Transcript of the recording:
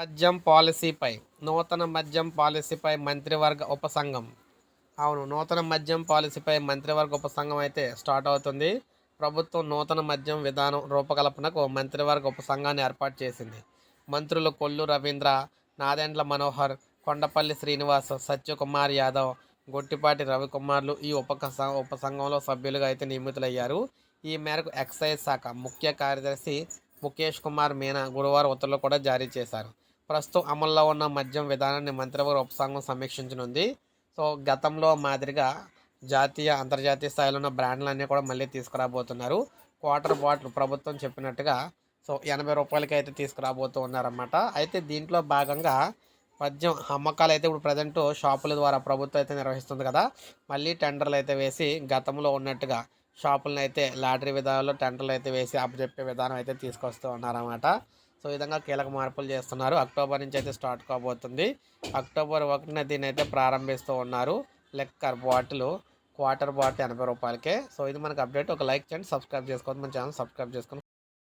మద్యం పాలసీపై నూతన మద్యం పాలసీపై మంత్రివర్గ ఉపసంఘం. అవును నూతన మద్యం పాలసీపై మంత్రివర్గ ఉపసంఘం అయితే స్టార్ట్ అవుతుంది. ప్రభుత్వం నూతన మద్యం విధానం రూపకల్పనకు మంత్రివర్గ ఉపసంఘాన్ని ఏర్పాటు చేసింది. మంత్రులు కొల్లు రవీంద్ర నాదెండ్ల మనోహర్ కొండపల్లి శ్రీనివాస్ సత్యకుమార్ యాదవ్ గొట్టిపాటి రవికుమార్లు ఈ ఉపక ఉపసంఘంలో సభ్యులుగా అయితే నియమితులయ్యారు. ఈ మేరకు ఎక్సైజ్ శాఖ ముఖ్య కార్యదర్శి ముఖేష్ కుమార్ మీనా గురువారం ఉత్తర్వులు కూడా జారీ చేశారు. ప్రస్తుతం అమల్లో ఉన్న మద్యం విధానాన్ని మంత్రివర్గ ఉపసంఘం సమీక్షించనుంది. సో గతంలో మాదిరిగా జాతీయ అంతర్జాతీయ స్థాయిలో ఉన్న బ్రాండ్లన్నీ కూడా మళ్ళీ తీసుకురాబోతున్నారు. క్వార్టర్ బాటిల్ ప్రభుత్వం చెప్పినట్టుగా సో ఎనభై రూపాయలకి అయితే తీసుకురాబోతూ ఉన్నారన్నమాట అయితే దీంట్లో భాగంగా మద్యం అమ్మకాలు అయితే ఇప్పుడు ప్రజెంట్ షాపుల ద్వారా ప్రభుత్వం అయితే నిర్వహిస్తుంది కదా. మళ్ళీ టెండర్లు అయితే వేసి గతంలో ఉన్నట్టుగా షాపులను అయితే లాటరీ విధానంలో టెండర్లు అయితే వేసి అప్పచెప్పే విధానం అయితే తీసుకొస్తూ ఉన్నారన్నమాట. సో ఈ విధంగా కీలక మార్పులు చేస్తున్నారు. అక్టోబర్ నుంచి అయితే స్టార్ట్ కాబోతుంది. అక్టోబర్ ఒకటిన దీన్ని అయితే ప్రారంభిస్తూ ఉన్నారు. లెక్కర్ బాటిల్ క్వార్టర్ బాటిల్ ఎనభై రూపాయలకే. సో ఇది మనకు అప్డేట్. ఒక లైక్ చేయండి సబ్స్క్రైబ్ చేసుకోండి. మన ఛానల్ సబ్స్క్రైబ్ చేసుకొని